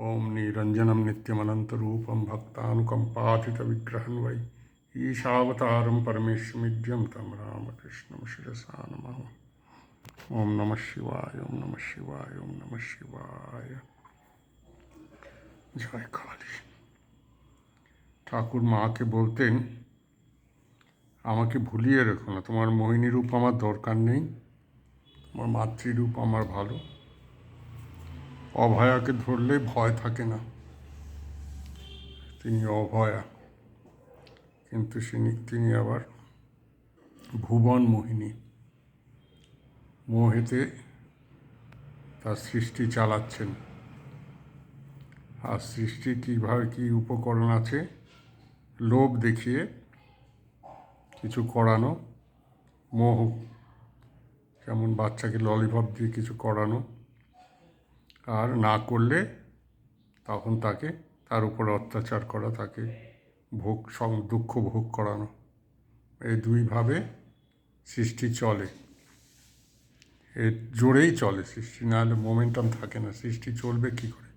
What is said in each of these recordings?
ఓం నిరంజనం నిత్యమనంతరూపం భక్తానుకంపాతితవిగ్రహం why ఈశావతారం పరమేశ్వమిద్యం తం రామకృష్ణం శిరసా నమ ఓం నమ శివాయ ఓం నమ శివాయ ఓం నమ శివాయ জয় কালী ঠাকুর মাকে বলতেন আমাকে ভুলিয়ে রেখো না তোমার মোহিনী রূপ আমার দরকার নেই তোমার মাতৃরূপ আমার ভালো অভয়াকে ধরলে ভয় থাকে না। তিনি অভয়া, কিন্তু তিনি আবার ভুবন মোহিনী। মোহেতে তার সৃষ্টি চালাচ্ছেন। আর সৃষ্টি কীভাবে কী উপকরণ আছে, লোভ দেখিয়ে কিছু করানো, মোহ, যেমন বাচ্চাকে ললিপপ দিয়ে কিছু করানো আর না করলে তখন তাকে, তার উপর অত্যাচার করা, তাকে ভোগ সং দুঃখ ভোগ করানো। এই দুইভাবে সৃষ্টি চলে। এর জোরেই চলে সৃষ্টি, না হলে মোমেন্টাম থাকে না। সৃষ্টি চলবে কী করে?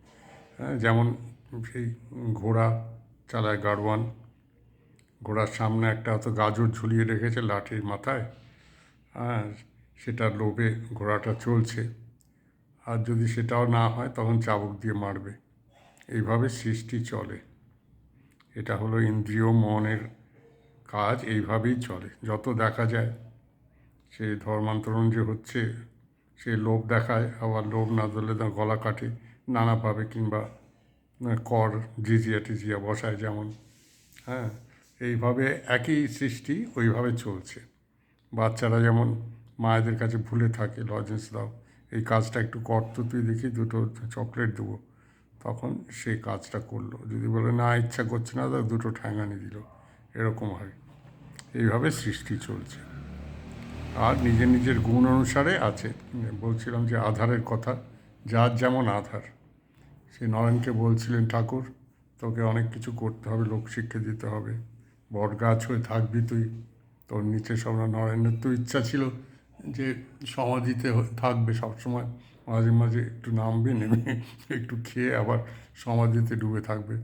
হ্যাঁ যেমন সেই ঘোড়া চালায় গাড়োয়ান। ঘোড়ার সামনে একটা হয়তো গাজর ঝুলিয়ে রেখেছে লাঠির মাথায়। হ্যাঁ সেটার লোভে ঘোড়াটা চলছে। আর যদি সেটাও না হয়, তখন চাবুক দিয়ে মারবে। এইভাবে সৃষ্টি চলে। এটা হলো ইন্দ্রিয় মনের কাজ, এইভাবেই চলে। যত দেখা যায়, সে ধর্মান্তরণ যে হচ্ছে, সে লোভ দেখায়, আবার লোভ না ধরলে তার গলা কাটে নানাভাবে কিংবা কর, জিজিয়া টিজিয়া বসায় যেমন। হ্যাঁ এইভাবে একই সৃষ্টি ওইভাবে চলছে। বাচ্চারা যেমন মায়েদের কাছে ভুলে থাকে, লজেন্স দাও। এই কাজটা একটু কর, তো তুই দেখি দুটো চকলেট দেবো। তখন সে কাজটা করল। যদি বলে, না, ইচ্ছা করছে না, তা দুটো ঠ্যাঙানি দিল। এরকম হয়। এইভাবে সৃষ্টি চলছে। আর নিজের নিজের গুণ অনুসারে আছে। বলছিলাম যে, আধারের কথা। যার যেমন আধার। সে নয়নকে বলছিলেন, ঠাকুর, তোকে অনেক কিছু করতে হবে লোকশিক্ষা দিতে হবে। বট গাছ হয়ে থাকবি তুই। তোর নিচে সব নরেনের তো ইচ্ছা ছিল। যে সমাধিতে থাকবে সবসময়, মাঝে মাঝে একটু নামবে, নেমে একটু খেয়ে আবার সমাধিতে ডুবে থাকবে,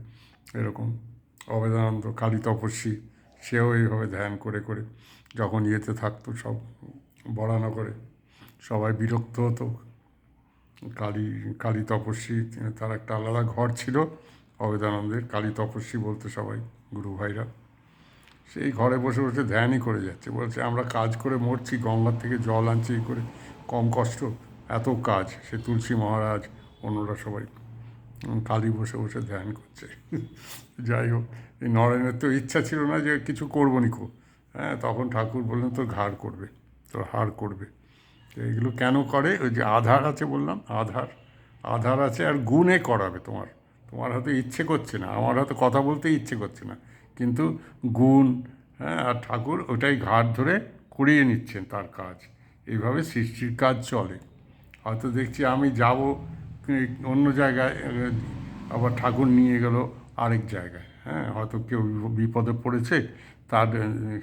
এরকম। অবেদানন্দ, কালী তপস্বী, সেও এইভাবে ধ্যান করে করে যখন ইয়েতে থাকতো সব বড়ানো করে সবাই বিরক্ত হতো। কালী কালী তপস্বী, তার একটা আলাদা ঘর ছিল অবেদানন্দের, কালী তপস্বী বলতো সবাই, গুরু ভাইরা। সেই ঘরে বসে বসে ধ্যানই করে যাচ্ছে। বলছে, আমরা কাজ করে মরছি, গঙ্গার থেকে জল আনছি করে কম কষ্ট। এত কাজ, সে তুলসী মহারাজ, অন্যরা সবাই কালী বসে বসে ধ্যান করছে। যাই হোক, এই নরেনের তো ইচ্ছা ছিল না যে কিছু করব নিকো হ্যাঁ তখন ঠাকুর বললেন, তোর ঘাড় করবে, তোর হাড় করবে। তো এইগুলো কেন করে? ওই যে আধার আছে বললাম, আধার আধার আছে আর গুণে করাবে তোমার। তোমার হয়তো ইচ্ছে করছে না, আমার হয়তো কথা বলতে ইচ্ছে করছে না। কিন্তু গুণ হ্যাঁ আর ঠাকুর ওটাই ঘাট ধরে করিয়ে নিচ্ছেন তার কাজ। এইভাবে সৃষ্টির কাজ চলে। হয়তো দেখছি আমি যাব অন্য জায়গায় আবার ঠাকুর নিয়ে গেল আরেক জায়গায় হ্যাঁ হয়তো কেউ বিপদে পড়েছে, তার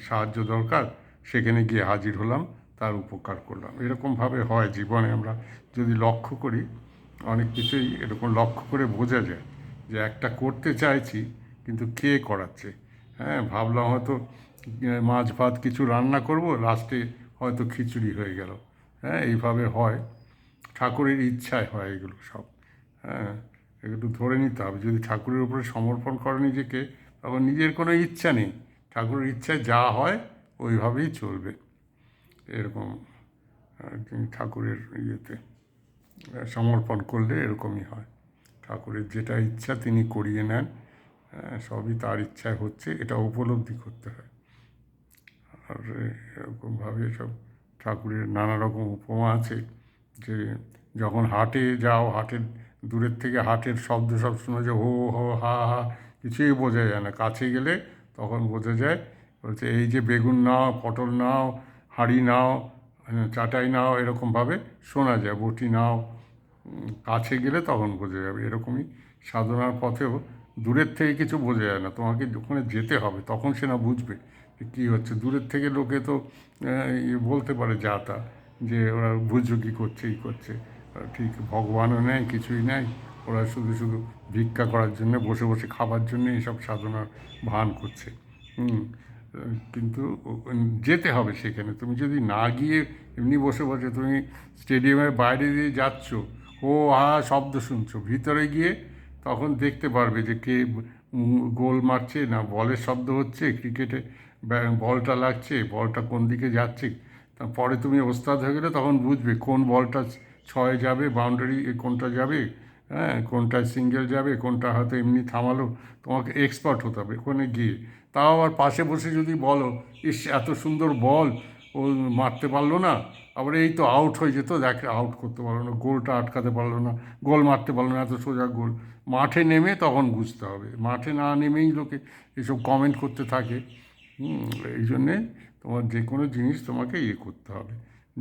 সাহায্য দরকার, সেখানে গিয়ে হাজির হলাম, তার উপকার করলাম। এরকমভাবে হয় জীবনে আমরা যদি লক্ষ্য করি, অনেক কিছুই এরকম লক্ষ্য করে বোঝা যায় যে একটা করতে চাইছি, কিন্তু কে করাচ্ছে? হ্যাঁ ভাবলাম হয়তো মাছ ভাত কিছু রান্না করব লাস্টে হয়তো খিচুড়ি হয়ে গেল। হ্যাঁ এইভাবে হয়। ঠাকুরের ইচ্ছায় হয় এগুলো সব। হ্যাঁ একটু ধরে নিতে হবে। যদি ঠাকুরের উপরে সমর্পণ করে নিজেকে, তখন নিজের কোনো ইচ্ছা নেই। ঠাকুরের ইচ্ছায় যা হয়, ওইভাবেই চলবে। এরকম ঠাকুরের ইয়েতে সমর্পণ করলে এরকমই হয়। ঠাকুরের যেটা ইচ্ছা তিনি করিয়ে নেন। হ্যাঁ, সবই তার ইচ্ছায় হচ্ছে এটা উপলব্ধি করতে হয়। আর এরকমভাবে সব ঠাকুরের নানা রকম উপমা আছে যে যখন হাটে যাও হাটের দূরের থেকে হাটের শব্দ সব শোনা যায় হো হো হা হা কিছুই বোঝা যায় না। কাছে গেলে তখন বোঝা যায় বলছে এই যে বেগুন নাও পটল নাও হাঁড়ি নাও চাটাই নাও এরকমভাবে শোনা যায়। বটি নাও কাছে গেলে তখন বোঝা যাবে। এরকমই সাধনার পথেও দূরের থেকে কিছু বোঝা যায় না। তোমাকে ওখানে যেতে হবে, তখন সে না বুঝবে কী হচ্ছে। দূরের থেকে লোকে তো ইয়ে বলতে পারে যা তা যে ওরা বুঝছ কী করছে ই করছে। ঠিক, ভগবানও নেই, কিছুই নেই। ওরা শুধু শুধু ভিক্ষা করার জন্য, বসে বসে খাবার জন্য এইসব সাধনার ভান করছে। কিন্তু যেতে হবে সেখানে। তুমি যদি না গিয়ে এমনি বসে বসে তুমি স্টেডিয়ামের বাইরে দিয়ে যাচ্ছ, ও হা শব্দ শুনছো। ভিতরে গিয়ে তখন দেখতে পারবে যে কে গোল মারছে না বলের শব্দ হচ্ছে, ক্রিকেটে বলটা লাগছে, বলটা কোন দিকে যাচ্ছে। তারপরে তুমি ওস্তাদ হয়ে গেলে তখন বুঝবে কোন বলটা ছয়ে যাবে বাউন্ডারি কোনটা যাবে হ্যাঁ কোনটা সিঙ্গেল যাবে, কোনটা হয়তো এমনি থামালো। তোমাকে এক্সপার্ট হতে হবে ওখানে গিয়ে। তাও আবার পাশে বসে যদি বলো, ইস, এত সুন্দর বল, ও মারতে পারল না। আবার এই তো আউট হয়ে যেত দেখে আউট করতে পারল না, গোলটা আটকাতে পারল না, গোল মারতে পারল না, এত সোজা গোল। মাঠে নেমে তখন বুঝতে হবে, মাঠে না নেমেই লোকে এসব কমেন্ট করতে থাকে। এই জন্যে তোমার যে কোনো জিনিস তোমাকে ইয়ে করতে হবে।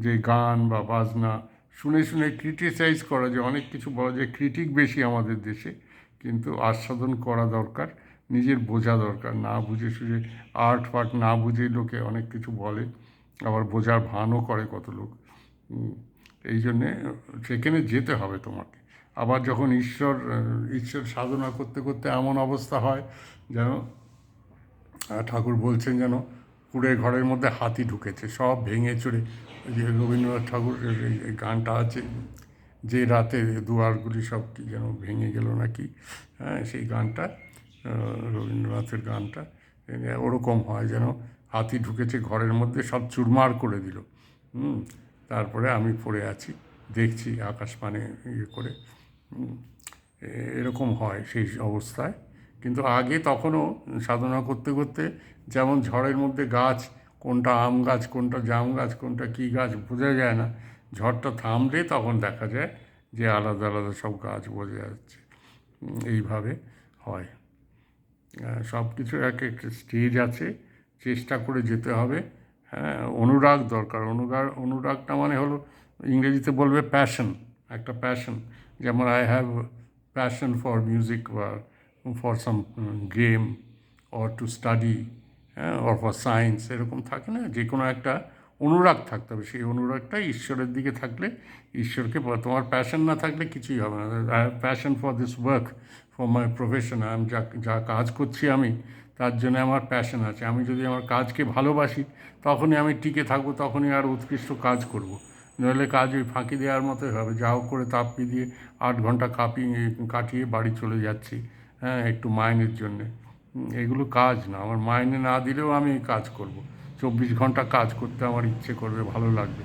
যে গান বা বাজনা, শুনে শুনে ক্রিটিসাইজ করা, যে অনেক কিছু বলা যায় ক্রিটিক বেশি আমাদের দেশে, কিন্তু আস্বাদন করা দরকার, নিজের বোঝা দরকার। না বুঝে সুঝে আর্ট ফার্ট না বুঝে লোকে অনেক কিছু বলে। আবার বোঝার ভানও করে কত লোক। এই জন্যে সেখানে যেতে হবে তোমাকে। আবার যখন ঈশ্বর ঈশ্বর সাধনা করতে করতে এমন অবস্থা হয় যেন ঠাকুর বলছেন যেন কুড়ে ঘরের মধ্যে হাতি ঢুকেছে, সব ভেঙে চড়ে যে রবীন্দ্রনাথ ঠাকুর গানটা আছে, যে রাতে দুয়ারগুলি সব কি যেন ভেঙে গেল নাকি? হ্যাঁ সেই গানটা রবীন্দ্রনাথের গানটা ওরকম হয় যেন হাতি ঢুকেছে ঘরের মধ্যে, সব চুরমার করে দিল। হুম, তারপরে আমি পড়ে আছি, দেখছি আকাশপানে ইয়ে করে। এরকম হয় সেই অবস্থায়। কিন্তু আগে তখনও সাধনা করতে করতে যেমন ঝড়ের মধ্যে গাছ, কোনটা আম গাছ, কোনটা জাম গাছ, কোনটা কী গাছ বোঝা যায় না। ঝড়টা থামলে তখন দেখা যায় যে আলাদা আলাদা সব গাছ বোঝা যাচ্ছে। এইভাবে হয়। সব কিছুর এক একটা স্টেজ আছে। চেষ্টা করে যেতে হবে। হ্যাঁ অনুরাগ দরকার। অনুরাগ, অনুরাগটা মানে হলো ইংরেজিতে বলবে প্যাশন একটা প্যাশন যেমন I have passion for music বা for some game or to study হ্যাঁ অর ফর সায়েন্স এরকম থাকে না? যে কোনো একটা অনুরাগ থাকতে হবে। সেই অনুরাগটা ঈশ্বরের দিকে থাকলে ঈশ্বরকে তোমার প্যাশন না থাকলে কিছুই হবে না। Passion for this work for my profession আমি যা যা কাজ করছি আমি, তার জন্য আমার প্যাশন আছে। আমি যদি আমার কাজকে ভালোবাসি, তখনই আমি টিকে থাকব, তখনই আর উৎকৃষ্ট কাজ করব। নইলে কাজ ওই ফাঁকি দেওয়ার মতোই হবে। যা হোক করে তাপ্পি দিয়ে আট ঘণ্টা কাপিয়ে, কাটিয়ে বাড়ি চলে যাচ্ছি হ্যাঁ একটু মাইনের জন্যে। এগুলো কাজ না। আমার মাইনে না দিলেও আমি কাজ করব। চব্বিশ ঘণ্টা কাজ করতে আমার ইচ্ছে করবে, ভালো লাগবে।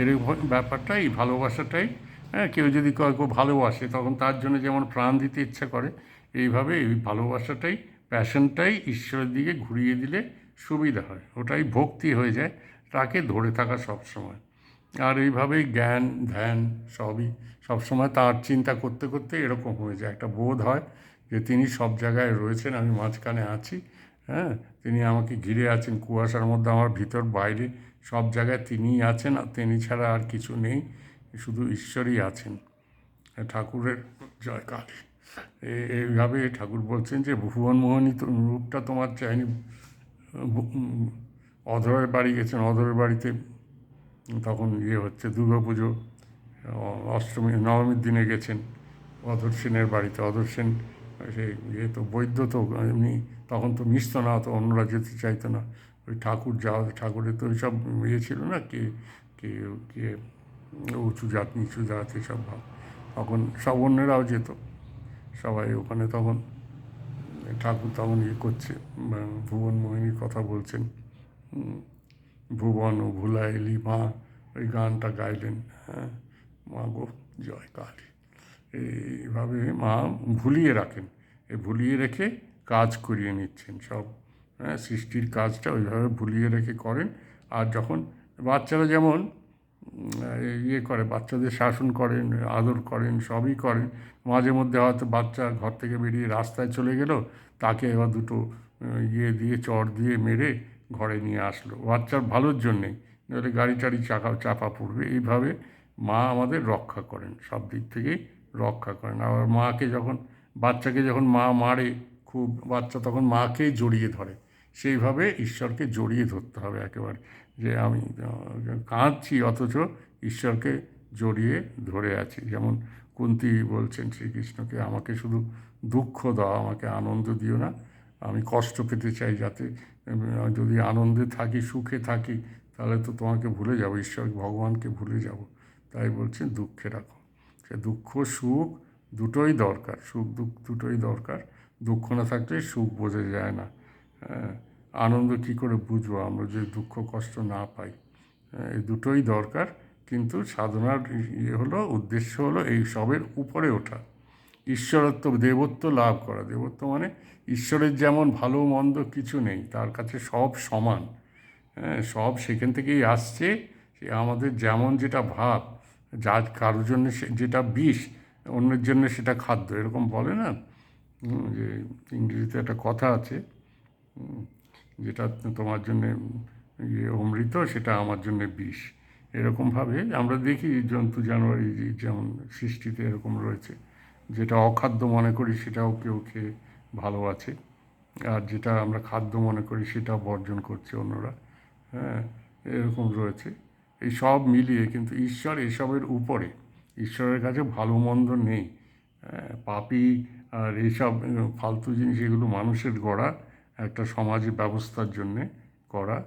এরকম ব্যাপারটাই, ভালোবাসাটাই হ্যাঁ কেউ যদি কাউকে ভালোবাসে, তখন তার জন্য যেমন প্রাণ দিতে ইচ্ছা করে, এইভাবে এই ভালোবাসাটাই প্যাশনটাই ঈশ্বরের দিকে ঘুরিয়ে দিলে সুবিধা হয়। ওটাই ভক্তি হয়ে যায়, তাকে ধরে থাকা সবসময়। আর এইভাবেই জ্ঞান, ধ্যান সবই, সবসময় তার চিন্তা করতে করতে এরকম হয়ে যায়। একটা বোধ হয় যে তিনি সব জায়গায় রয়েছেন, আমি মাঝখানে আছি হ্যাঁ তিনি আমাকে ঘিরে আছেন, কুয়াশার মধ্যে আমার ভিতর, বাইরে সব জায়গায় তিনিই আছেন, আর তিনি ছাড়া আর কিছু নেই। শুধু ঈশ্বরই আছেন। ঠাকুরের জয় কালী এইভাবে ঠাকুর বলছেন যে, ভুবন মোহনী তো রূপটা তোমার চাইনি। অধরের বাড়ি গেছেন, অধরের বাড়িতে তখন ইয়ে হচ্ছে, দুর্গা পুজো অষ্টমী, নবমীর দিনে গেছেন অধর সেনের বাড়িতে। অধর সেন, সে ইয়ে তো বৈদ্য তো, এমনি তখন তো মিশতো না, তো অন্যরা যেতে চাইতো না। ওই ঠাকুর যাওয়া, ঠাকুরের তো ওইসব ইয়ে ছিল না, কে কে কে উঁচু জাত, নিচু জাত এসব ভাব। তখন সব অন্যরাও যেত। সবাই ওখানে তখন ঠাকুর তখন ইয়ে করছে ভুবন মোহিনীর কথা বলছেন। ভুবন ও ভুলাইলি মা, ওই গানটা গাইলেন। হ্যাঁ মা গো, জয় কালী। এইভাবে মা ভুলিয়ে রাখেন। এই ভুলিয়ে রেখে কাজ করিয়ে নিচ্ছেন সব। হ্যাঁ সৃষ্টির কাজটা ওইভাবে ভুলিয়ে রেখে করেন। আর যখন বাচ্চারা যেমন ইয়ে করে বাচ্চাদের শাসন করেন, আদর করেন, সবই করেন। মাঝে মধ্যে হয়তো বাচ্চা ঘর থেকে বেরিয়ে রাস্তায় চলে গেল, তাকে এবার দুটো ইয়ে দিয়ে চড় দিয়ে মেরে ঘরে নিয়ে আসলো। বাচ্চার ভালোর জন্যেই। নইলে গাড়ি টাড়ি চাকা, চাপা পড়বে। এইভাবে মা আমাদের রক্ষা করেন, সব দিক থেকেই রক্ষা করেন। আবার মাকে যখন, বাচ্চাকে যখন মা মারে, খুব, বাচ্চা তখন মাকেই জড়িয়ে ধরে। সেইভাবে ঈশ্বরকে জড়িয়ে ধরতে হবে একেবারে। যে আমি কাঁদছি অথচ ঈশ্বরকে জড়িয়ে ধরে আছি। যেমন কুন্তি বলছেন শ্রীকৃষ্ণকে, আমাকে শুধু দুঃখ দাও, আমাকে আনন্দ দিও না। আমি কষ্ট পেতে চাই যাতে যদি আনন্দে থাকি, সুখে থাকি, তাহলে তো তোমাকে ভুলে যাব, ঈশ্বর ভগবানকে ভুলে যাব। তাই বলছেন, দুঃখে রাখো। সে দুঃখ, সুখ দুটোই দরকার। সুখ, দুঃখ দুটোই দরকার। দুঃখ না থাকলে সুখ বোঝা যায় না। আনন্দ কী করে বুঝব? আমরা যে দুঃখ, কষ্ট না পাই। এই দুটোই দরকার, কিন্তু সাধনার ইয়ে হলো, উদ্দেশ্য হলো এই সবের উপরে ওঠা। ঈশ্বরত্ব, দেবত্ব লাভ করা। দেবত্ব মানে ঈশ্বরের যেমন ভালো, মন্দ কিছু নেই, তার কাছে সব সমান। হ্যাঁ সব সেখান থেকেই আসছে সে আমাদের যেমন যেটা ভাব, যার, কারোর জন্য যেটা বিষ, অন্যের জন্য সেটা খাদ্য। এরকম বলে না? যে ইংরেজিতে একটা কথা আছে যেটা তোমার জন্যে ইয়ে অমৃত সেটা আমার জন্যে বিষ। এরকমভাবে আমরা দেখি জন্তু জানোয়ার যেমন সৃষ্টিতে এরকম রয়েছে। যেটা অখাদ্য মনে করি সেটাও কেউ খেয়ে ভালো আছে। আর যেটা আমরা খাদ্য মনে করি সেটা বর্জন করছে অন্যরা। হ্যাঁ এরকম রয়েছে। এই সব মিলিয়ে কিন্তু ঈশ্বর এসবের উপরে ঈশ্বরের কাছে ভালো মন্দ নেই। হ্যাঁ, পাপি আর এইসব ফালতু জিনিস এগুলো মানুষের গড়া। একটা সমাজ ব্যবস্থার জন্যে করা।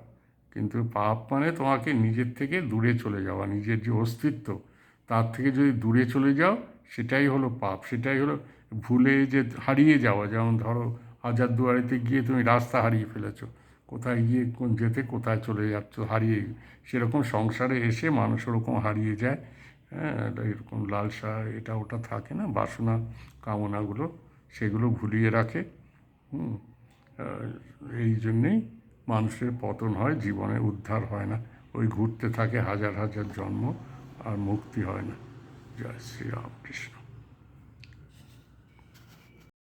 কিন্তু পাপ মানে তোমাকে নিজের থেকে দূরে চলে যাওয়া, নিজের যে অস্তিত্ব, তার থেকে যদি দূরে চলে যাও, সেটাই হলো পাপ, সেটাই হলো ভুলে যে হারিয়ে যাওয়া। যেমন ধরো, হাজার দুয়ারিতে গিয়ে তুমি রাস্তা হারিয়ে ফেলেছো, কোথায় গিয়ে কোন যেতে, কোথায় চলে যাচ্ছ, হারিয়ে সেরকম সংসারে এসে মানুষ ওরকম হারিয়ে যায়। হ্যাঁ এরকম লালসা এটা ওটা থাকে না, বাসনা কামনাগুলো, সেগুলো ভুলিয়ে রাখে। হুম। এই জন্যেই মানুষের পতন হয়, জীবনে উদ্ধার হয় না। ওই ঘুরতে থাকে হাজার হাজার জন্ম আর মুক্তি হয় না। জয় শ্রীরামকৃষ্ণ